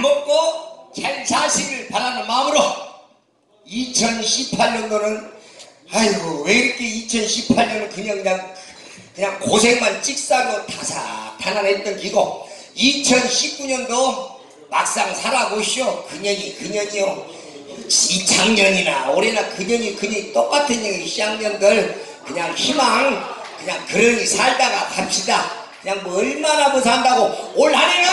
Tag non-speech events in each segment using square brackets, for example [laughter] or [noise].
먹고 잘 사시길 바라는 마음으로 2018년도는 아이고 왜 이렇게 2018년은 그냥 그냥 그냥 고생만 찍싸고 타사타난했던 기고 2019년도 막상 살아보시오. 그년이 그년이요. 이 작년이나 올해나 그년이 그년이 똑같은 얘기 시학년들 그냥 희망 그냥 그러니 살다가 갑시다. 그냥 뭐 얼마나 뭐 산다고. 올 한해는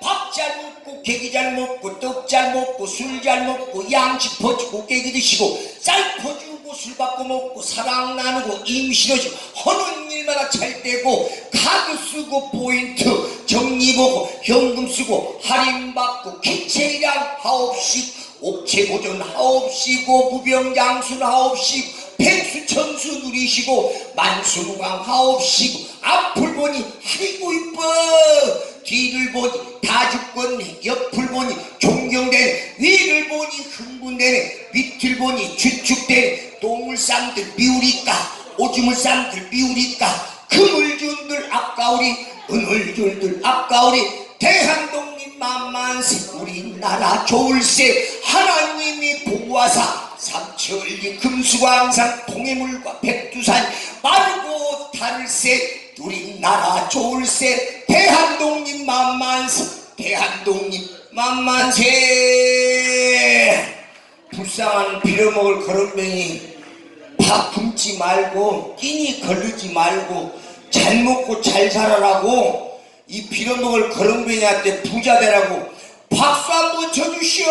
밥잘 계기 잘 먹고 떡 잘 먹고 술 잘 먹고 양치 퍼주고 깨기 드시고 쌀 퍼주고 술 받고 먹고 사랑 나누고 임실어주고 하는 일마다 잘 되고 카드 쓰고 포인트 정리 보고 현금 쓰고 할인 받고 기체량 하옵시고 옥체 보존 하옵시고 부병장순 하옵시고 백수천수 누리시고 만수무강 하옵시고 앞을 보니 아이고 이뻐 뒤를 보니 다 죽겠네 옆을 보니 존경되네 위를 보니 흥분되네 밑을 보니 주축되네 똥물쌈들 미우리까 오줌물쌈들 미우리까. 그물준들 아까우리 은을줄들 아까우리 대한독립 만만세 우리나라 좋을세. 하나님이 보호하사 삼천리 금수광산 통해물과 백두산 마르고 다를세 우리나라 좋을세 대한독립 만만세 대한독립 만만세. 불쌍한 빌어먹을 거름뱅이 밥 굶지 말고 끼니 걸르지 말고 잘 먹고 잘 살아라고 이 빌어먹을 거름뱅이한테 부자 되라고 박수 한번 쳐주시오.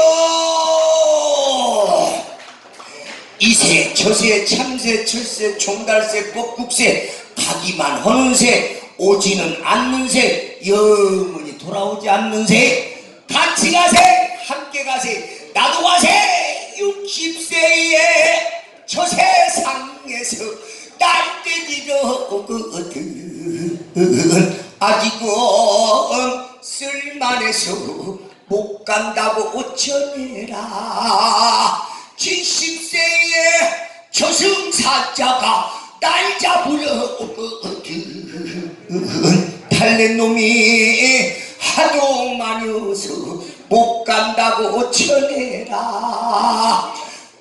이세 저세 참새 철새 종달새 뻑국새 가기만 하는 새 오지는 않는 새 영원히 돌아오지 않는 새 같이 가세 함께 가세. 나도 가세 60세에 저 세상에서 날때기로거든. 아직은 쓸만해서 못 간다고 어쩌내라 70세에 저승사자가 날 잡으러 오거든 달랜 놈이 하도 많이어서 못 간다고 어쩌내라.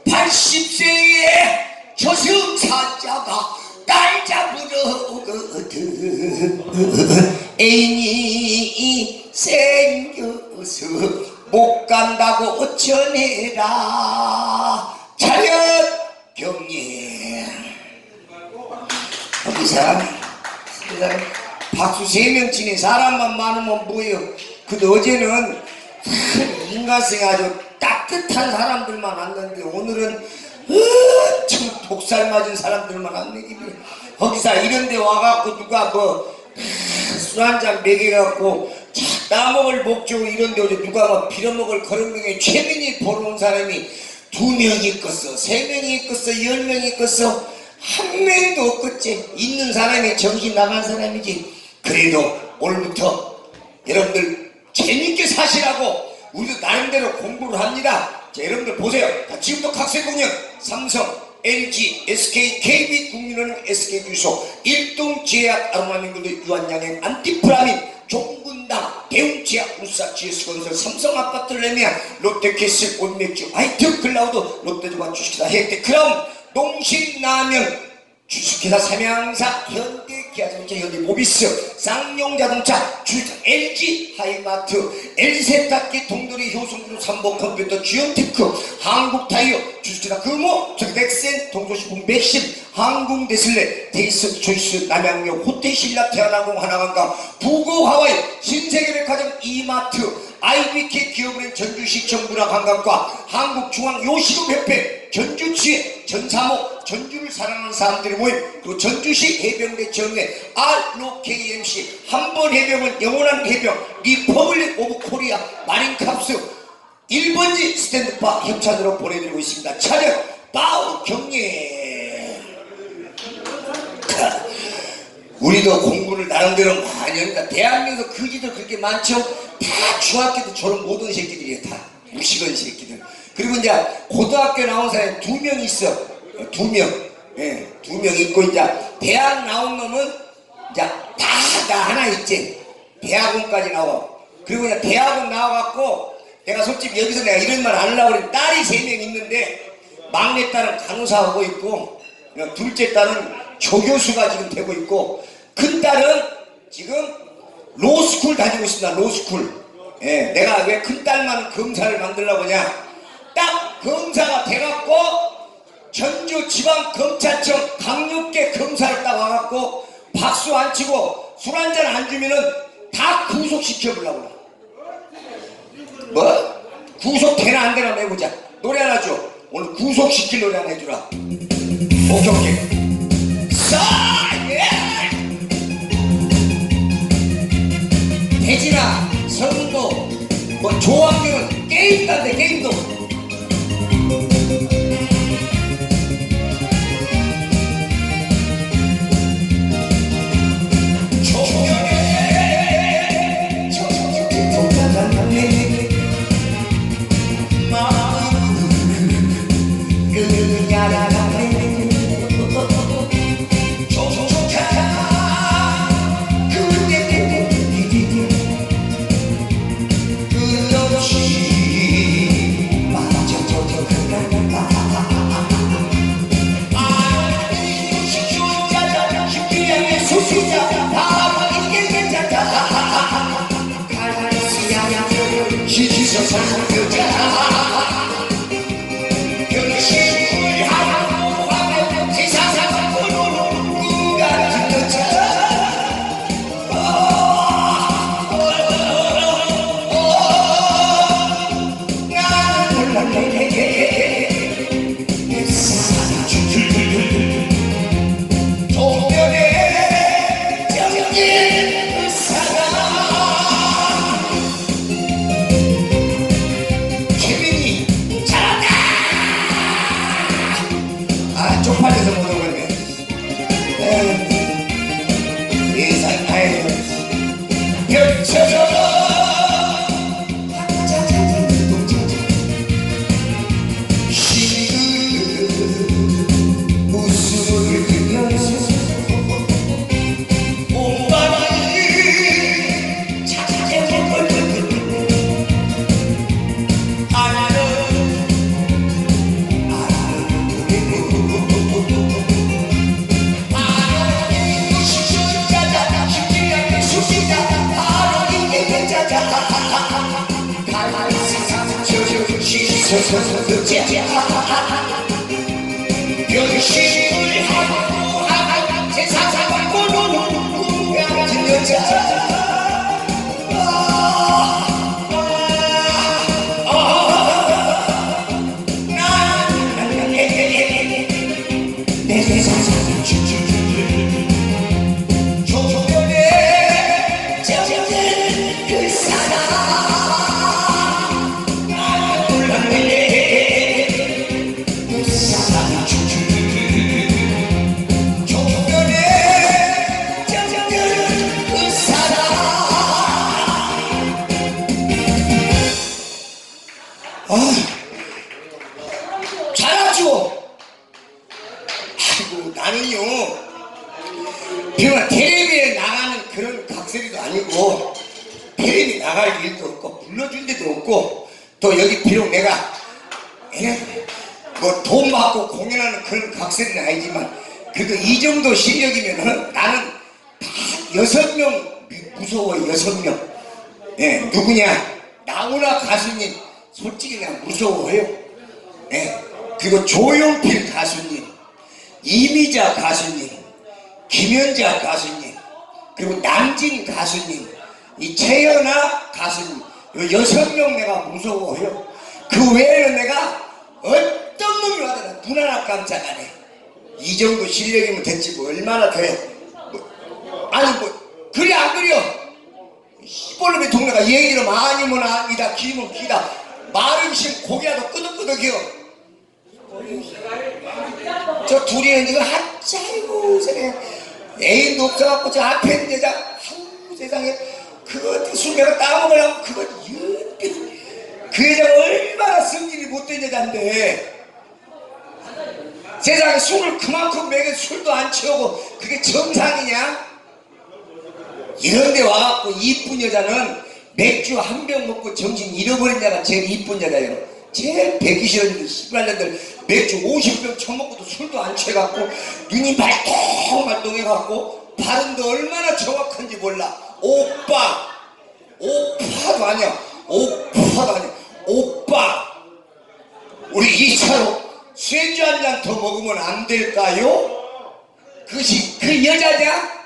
80세에 저승사자가 날 잡으러 오거든 애인이 생겨서 못 간다고 어쩌내라. 차렷 경례 여기서 박수 세 명 치는 사람만 많으면 뭐예요? 근데 어제는 큰 인간성이 아주 따뜻한 사람들만 왔는데 오늘은 엄청 독살 맞은 사람들만 왔네. 거기서 이런 데 와갖고 누가 뭐술 한잔 먹여갖고 따먹을 목적으로 이런 데 오지 누가 막 빌어먹을 그런 명에 최민이 보러 온 사람이 두 명이 있겠어. 세 명이 있겠어. 열 명이 있겠어 한 명도 없겠지. 있는 사람이 정신 나간 사람이지. 그래도 오늘부터 여러분들 재밌게 사시라고 우리도 나름대로 공부를 합니다. 자 여러분들 보세요. 자, 지금부터 각색 공연. 삼성 LG, SK, KB 국민은행, SK 주소, 일동 제약 아로마민글도 유한양행, 안티프라민, 종군당, 대웅제약, 울산 GS건설, 삼성아파트를 내면 롯데캐슬, 온맥주, 화이트 클라우드, 롯데주간 주식회사 혜택, 그럼 농심라면, 주식회사 삼양사, 현대 기아자동차, 현대 모비스, 쌍용자동차, 주식회사 LG, 하이마트, 엘세탁기, 동돌이 효성그룹, 삼복컴퓨터, 지온테크, 한국타이어, 주식회사 금호, 넥센, 동조식품 맥심, 항공대슬레, 데이스, 조이스, 남양역, 호텔신라, 태어나공, 하나관광, 부고 하와이, 신세계백화점, 이마트, IBK 기업은행 전주시청 문화관광과 한국중앙요식업협회 전주치회 전사모 전주를 사랑하는 사람들의 모임 그리고 전주시 해병대 정회 ROKMC 한 번 해병은 영원한 해병 리퍼블릭 오브 코리아 마린캅스 1번지 스탠드바 협찬으로 보내드리고 있습니다 차렷 바우 경례 우리도 공부를 나름대로 많이 합니다. 대한민국 거지들 그렇게 많죠? 다 중학교 때 저런 모든 새끼들이에요. 다 무식한 새끼들. 그리고 이제 고등학교 나온 사람이 두 명 있어. 두 명. 예, 두 명 있고 이제 대학 나온 놈은 이제 다, 다 하나 있지. 대학원까지 나와. 그리고 이제 대학원 나와갖고 내가 솔직히 여기서 내가 이런 말 안 하려고 그랬는데 딸이 세 명 있는데 막내 딸은 간호사하고 있고 어, 둘째 딸은 조교수가 지금 되고 있고 큰 딸은 지금 로스쿨 다니고 있습니다 로스쿨 예, 내가 왜 큰 딸만 검사를 만들려고 하냐 딱 검사가 돼갖고 전주 지방검찰청 강력계 검사를 딱 와갖고 박수 안 치고 술 한잔 안 주면은 다 구속시켜 보려고 그래. 뭐? 구속 되나 안 되나 해보자. 노래 하나 줘. 오늘 구속시킬 노래 하나 해주라. 오케이, 오케이. 싸! 예! 대진아, 성도, 뭐 조항규는 게임 딴데 게임도. 아 쪽팔려서 못 비록 텔레비에 나가는 그런 각설이도 아니고 텔레비 나갈 일도 없고 불러준 데도 없고 또 여기 비록 내가 뭐 돈 받고 공연하는 그런 각설은 아니지만 그래도 이 정도 실력이면은 나는 다 여섯 명 무서워 여섯 명. 예, 누구냐? 나훈아 가수님. 솔직히 그냥 무서워요. 예, 그리고 조용필 가수님. 이미자 가수님, 김연자 가수님, 그리고 남진 가수님, 이 최연아 가수님, 요 여섯 명 내가 무서워요. 그 외에는 내가 어떤 놈이 와도 눈 하나 깜짝 안 해. 이 정도 실력이면 됐지 뭐 얼마나 더 해. 뭐, 아니 뭐 그래 안 그려? 시골놈의 동네가 얘기를 많이 뭐나 아니다 기면 기다 말은 심 고기라도 끄덕끄덕이요. 저 둘이는 지금 세상에 애인도 없어갖고 저 앞에 있는 여자 아우 세상에 그것도 술배가 따먹으려고 그거 유빛 그 여자가 얼마나 성질이 못된 여잔데 세상에 술을 그만큼 먹여 술도 안 채우고 그게 정상이냐? 이런데 와갖고 이쁜 여자는 맥주 한 병 먹고 정신 잃어버린 자가 제일 이쁜 여자예요. 제일 배기 싫은 시발년들 맥주 50병 처먹고도 술도 안 취해갖고 눈이 말똥말똥해갖고 발음도 얼마나 정확한지 몰라. 오빠, 오빠도 아니야. 오빠도 아니야. 오빠. 우리 이차로 쇠주 한 잔 더 먹으면 안 될까요? 그것이 그 여자냐?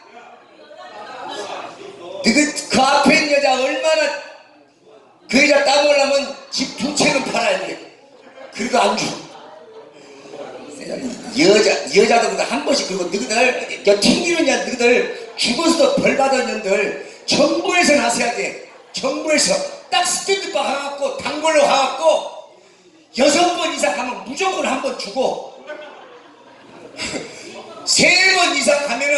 그, 그 앞에 있는 여자 얼마나 그 여자 따먹으려면 집 두 채는 팔아야 돼. 그래도 안 줘. 여자, 여자들보다 한 번씩 그리고 너희들, 야, 튕기는 야, 너희들 죽어서도 벌 받았는들 정부에서 나서야 돼. 정부에서 딱 스탠드바 가갖고 단골로 가갖고 여섯 번 이상 가면 무조건 한 번 주고 [laughs] 세 번 이상 가면은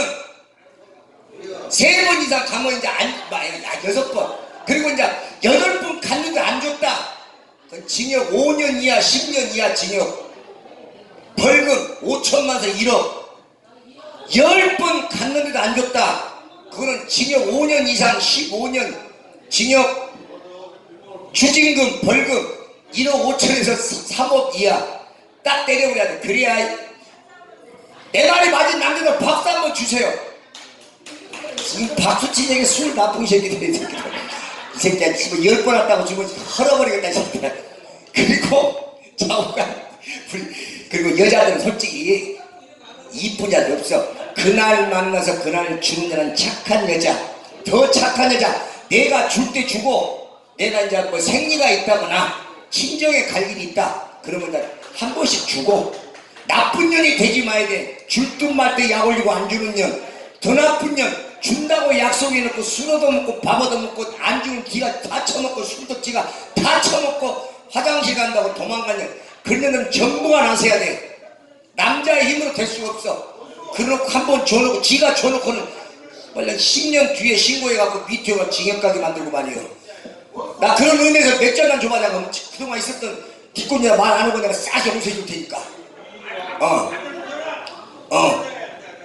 세 번 이상 가면 이제 안, 마, 야, 여섯 번. 그리고 이제 여덟 번 갔는데 안 줬다. 그건 징역 5년 이하, 10년 이하 징역. 벌금 5천만에서 1억. 열번 갔는데도 안 줬다. 그거는 징역 5년 이상 15년 징역 추징금 벌금 1억 5천에서 3억 이하 딱 때려버려야 돼. 그래야 내 말이 맞은 남자들 박수 한번 주세요. 이 박수치에게 술 나쁜 새끼들 이 새끼들 이 새끼야 지금 열번 왔다고 지금 헐어버리겠다 이 새끼야. 그리고 좌우가 그리고 여자들은 솔직히 이쁜 자들 없어. 그날 만나서 그날 주는 자는 착한 여자 더 착한 여자 내가 줄 때 주고 내가 이제 뭐 생리가 있다거나 친정에 갈 일이 있다. 그러면 한 번씩 주고 나쁜 년이 되지 마야 돼 줄 듯말때약 올리고 안 주는 년더 나쁜 년 준다고 약속해놓고 술 얻어먹고 밥 얻어먹고 안 주는 기가 다 처먹고 술도 지가 다 처먹고 화장실 간다고 도망간 년. 그런 년은 전부가 나서야 돼. 남자의 힘으로 될 수가 없어. 그래놓고 한번 줘놓고 지가 줘놓고는 원래 10년 뒤에 신고해갖고 밑에 가 징역 가게 만들고 말이요. 나 그런 의미에서 맥주 한잔 줘봐 내가 그동안 있었던 뒷골이나 말안 하고 내가 싸게 용서해 줄 테니까. 어. 어.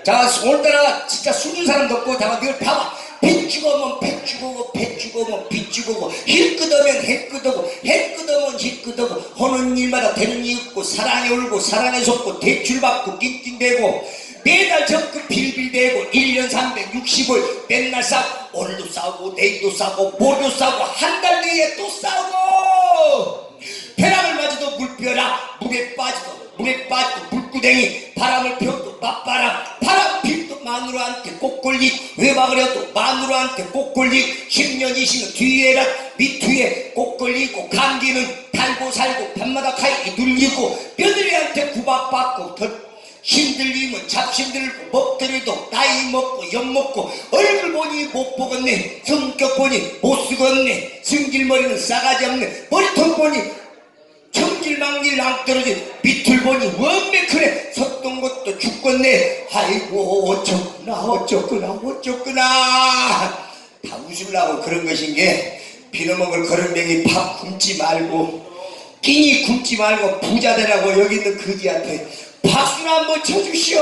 자, 오늘따라 진짜 숨은 사람도 없고, 다가 늘 봐봐. 빚 죽으면 빚 죽고, 빚 죽으면 빚 죽고, 힐 끄덕으면 힐 끄덕고, 힐 끄덕으면 힐 끄덕고, 하는 일마다 되는 일 없고, 사랑에 울고, 사랑에 속고, 대출 받고, 낑낑대고, 매달 적금 빌빌대고, 1년 360을 맨날 싸고, 오늘도 싸우고, 내일도 싸고, 모레도 싸고, 한달 내에 또 싸우고! 벼락을 맞아도 물벼락 물에 빠지도 물에 빠지도 물구덩이 바람을 펴도 맞바람 바람 필도 마누라한테 꼭 걸리 외박을 해도 마누라한테 꼭 걸리 10년 20년 뒤에라 밑뒤에 꼭 걸리고 감기는 달고 살고 밤마다 가입이 눌리고 며느리한테 구박받고 더 힘들리면 잡힘들고 먹더라도 나이 먹고 엿 먹고 얼굴 보니 못 보겠네 성격 보니 못 쓰겠네 승질머리는 싸가지 없네 머리통 보니 청질망질 낭떨어진 밑을 보니 원매 그래. 섰던 것도 죽겠네. 아이고 어쩌구나 어쩌구나 어쩌구나. 다 웃으려고 그런 것인 게 빌어먹을 거름뱅이 밥 굶지 말고 끼니 굶지 말고 부자 되라고 여기 있는 그지한테 박수나 한번 쳐주시오.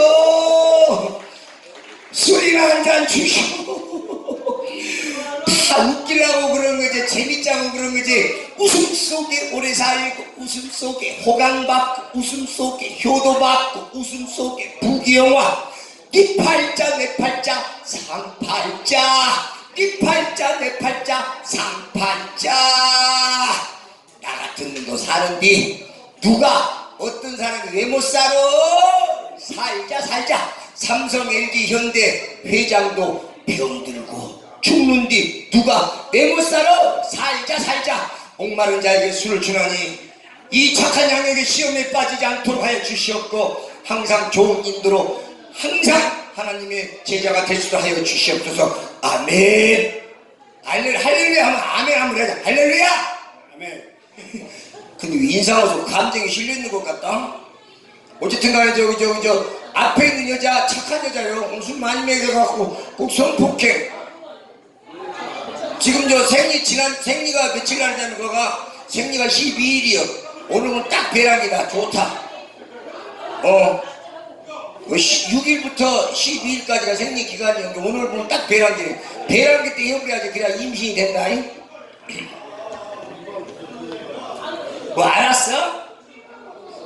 술이나 한 잔 주시오 다 웃기려고 그런 거지 재밌자고 그런 거지. 웃음 속에 오래 살고 웃음 속에 호강받고 웃음 속에 효도받고 웃음 속에 부귀영화. 네 팔자 내 팔자 상팔자. 네 팔자 내 팔자 상팔자. 나 같은 놈도 사는디 누가 어떤 사람이 왜 못 살아? 살자 살자. 삼성 LG 현대 회장도 병들고 죽는디 누가 내 못 살아 살자 살자. 목마른 자에게 술을 주나니 이 착한 양에게 시험에 빠지지 않도록 하여 주시옵고 항상 좋은 인도로 항상 하나님의 제자가 될수 하여 주시옵소서. 아멘. 할렐- 할렐루야. 하면 아멘 한번 하자. 할렐루야. 아멘. [laughs] 근데 왜 인상하고 감정이 실려 있는 것 같다. 어쨌든 간에 저기 저기 저 앞에 있는 여자 착한 여자요. 술 많이 먹여갖고 꼭 성폭행 지금 저 생리 지난 생리가 며칠 날이냐면 그가 생리가 12일이요 오늘은 딱 배락이다 좋다 어 6일부터 12일까지가 생리 기간이었는데 오늘 보면 딱 배란기 배란기 때 해버려야지 그래야 임신이 된다 잉? [clears throat] 뭐 알았어?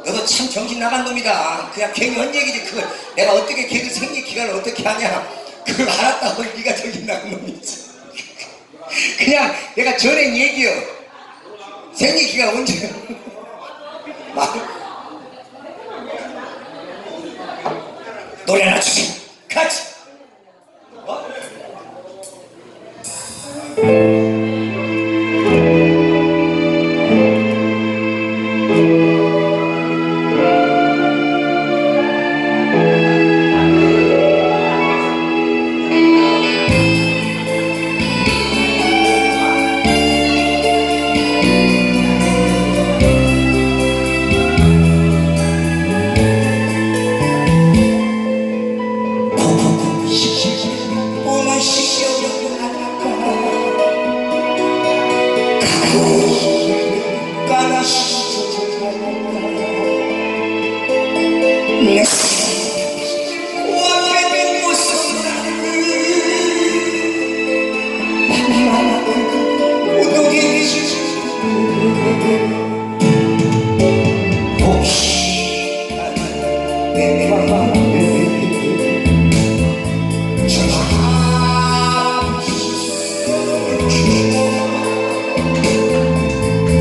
너도 참 정신 나간 놈이다. 그냥 괜히 한 얘기지. 그걸 내가 어떻게 걔들 생리 기간을 어떻게 하냐. 그걸 알았다고 [laughs] 네가 정신 나간 놈이지. 그냥 내가 전엔 얘기요. 생리 기간 언제? 말. 노래나 주지. 같이.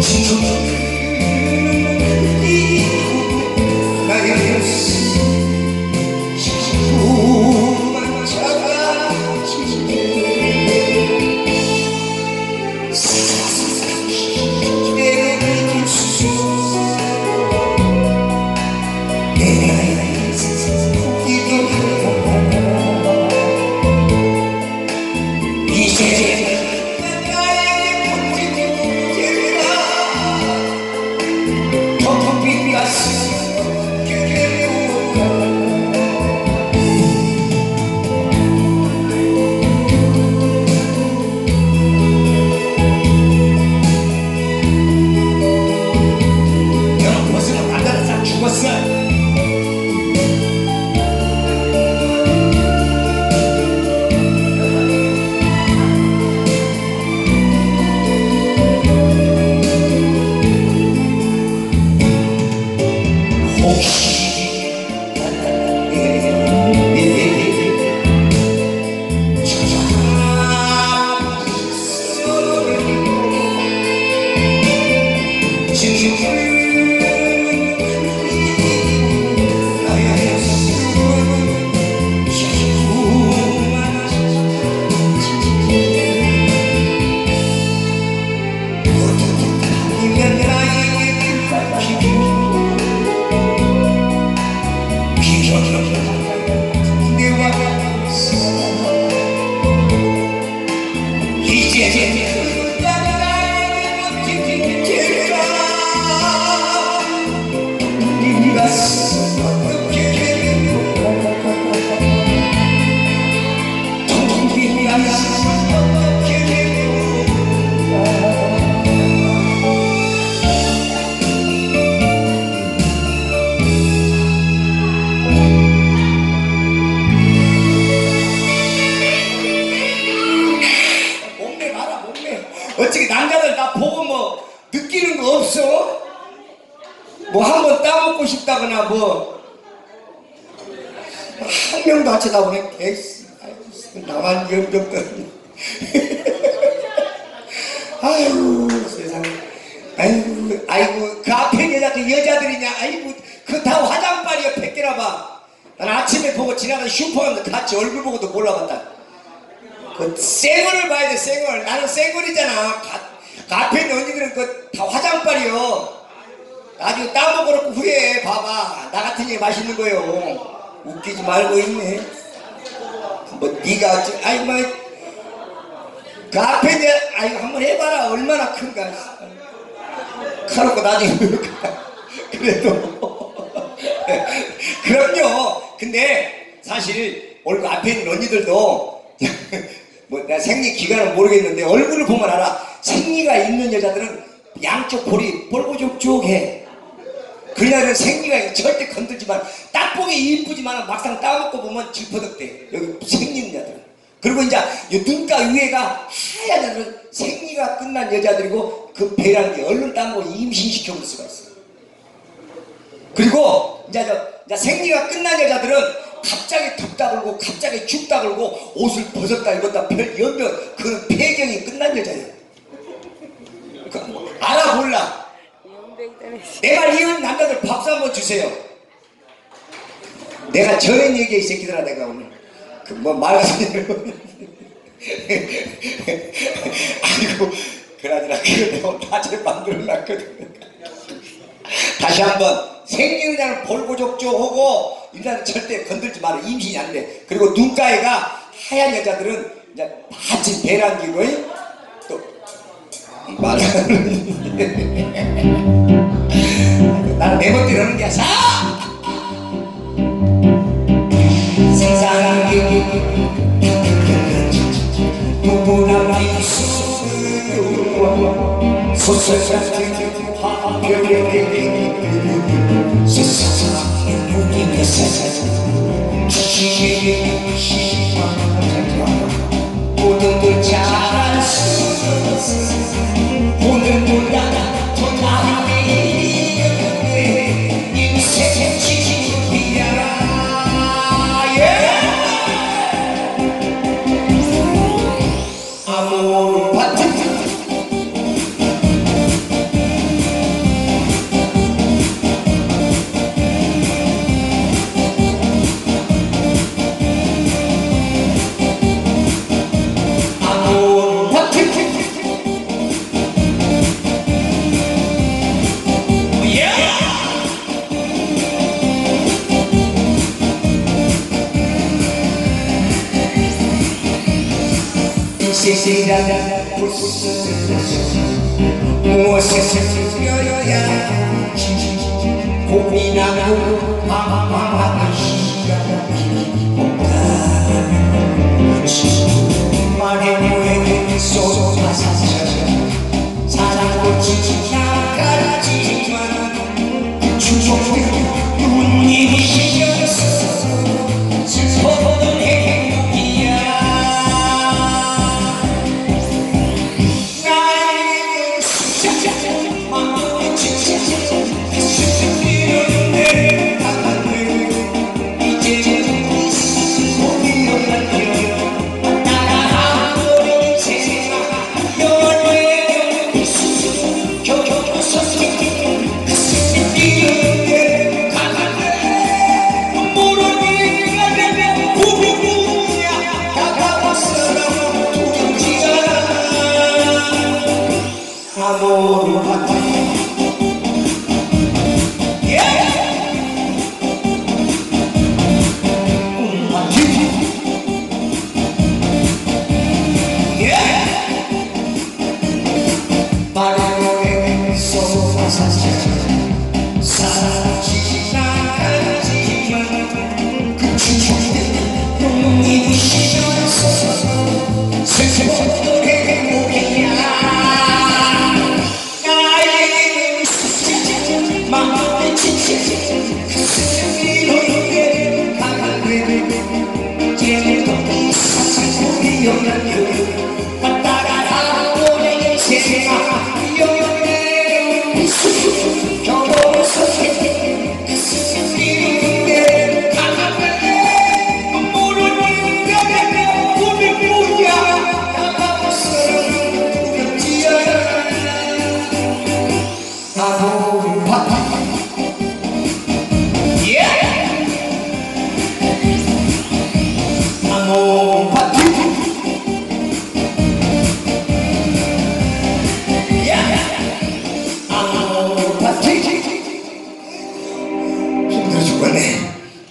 이제 한 명도 안 쳐다보네. 개씨 나만 염병거리 [laughs] 아이고 세상에. 아이고 아이고 그 앞에 여자들 여자들이냐. 아이고 그 다 화장빨이야 뺏기나 봐난 아침에 보고 지나가다 슈퍼 갔는데 같이 얼굴 보고도 몰라봤다. 그 생얼을 봐야 돼 생얼. 나는 생얼이잖아. 가, 그 앞에 있는 언니들은 그 다 화장빨이요. 나중에 따먹어 놓고 후회해 봐봐. 나 같은 얘 맛있는 거요 웃기지 말고 있네. 뭐 네가 아이 뭐그 앞에 내 아이 한번 해봐라. 얼마나 큰가. 카놓고 나중에 [laughs] 그래도. [laughs] 그럼요. 근데 사실 얼굴 앞에 있는 언니들도 [laughs] 뭐 내가 생리 기간은 모르겠는데 얼굴을 보면 알아. 생리가 있는 여자들은 양쪽 볼이 뻘고족족해 그녀는 생리가 절대 건들지만 딱 보기 이쁘지만 막상 따먹고 보면 질퍼덕대 여기 생리는 여자들 그리고 이제 이 눈가 위에가 하얀 여자들은 생리가 끝난 여자들이고 그 배란기 얼른 따고 임신시켜 볼 수가 있어요. 그리고 이제 저 이제 생리가 끝난 여자들은 갑자기 덥다 그러고 갑자기 춥다 그러고 옷을 벗었다 입었다 별 연변 그 폐경이 끝난 여자예요. 그, 뭐, 알아 몰라. 내말 이은 남자들 박수 한번 주세요. 내가 전엔 얘기해 이 새끼들아 내가 오늘 그 뭐 말하자면 [laughs] 아이고 그러더라 그거 내가 다제 만들어 놨거든. 다시 한번 생리의자는 볼고족조하고 일단은 절대 건들지 마라 임신이 안 돼. 그리고 눈가에가 하얀 여자들은 이제 받친 배란기고 또 말하는 [laughs] 나는 내 멋대로 하는 게 아니야. 세상에 누구나 있어요 소설같은 화병에 세상에 무기가 세상 주시게 무엇에 쓰여야 고민하고 방황하는 시간이 온다 말해 쏟아사처럼 사랑꽃이 나가지만 주종은 눈이 시렸어 슬퍼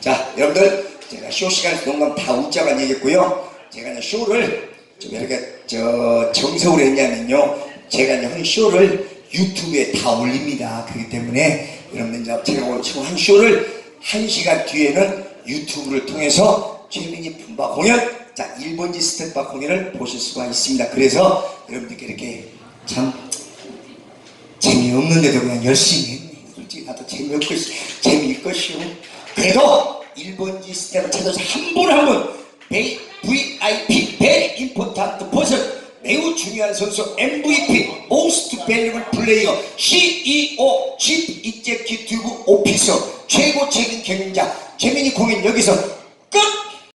자 여러분들 제가 쇼 시간 동안 다 웃자간 얘기했고요 제가 이제 쇼를 좀 이렇게 저 정석으로 했냐면요 제가 이제 한 쇼를 유튜브에 다 올립니다 그렇기 때문에 여러분들 이제 제가 지금 한 쇼를 한 시간 뒤에는 유튜브를 통해서 최민희 품바 공연 자 일본지 스텝바 공연을 보실 수가 있습니다 그래서 여러분들께 이렇게 참 재미없는데도 그냥 열심히. 솔직히 나도 재미없고 재미일 것이오. 그래도 일본지 스텝을 찾아서 한분한분 VIP 베리 임포탄트 버스 매우 중요한 선수 MVP Most Valuable Player CEO Chief Executive Officer 최고 책임 경영자 재민이 공연 여기서 끝!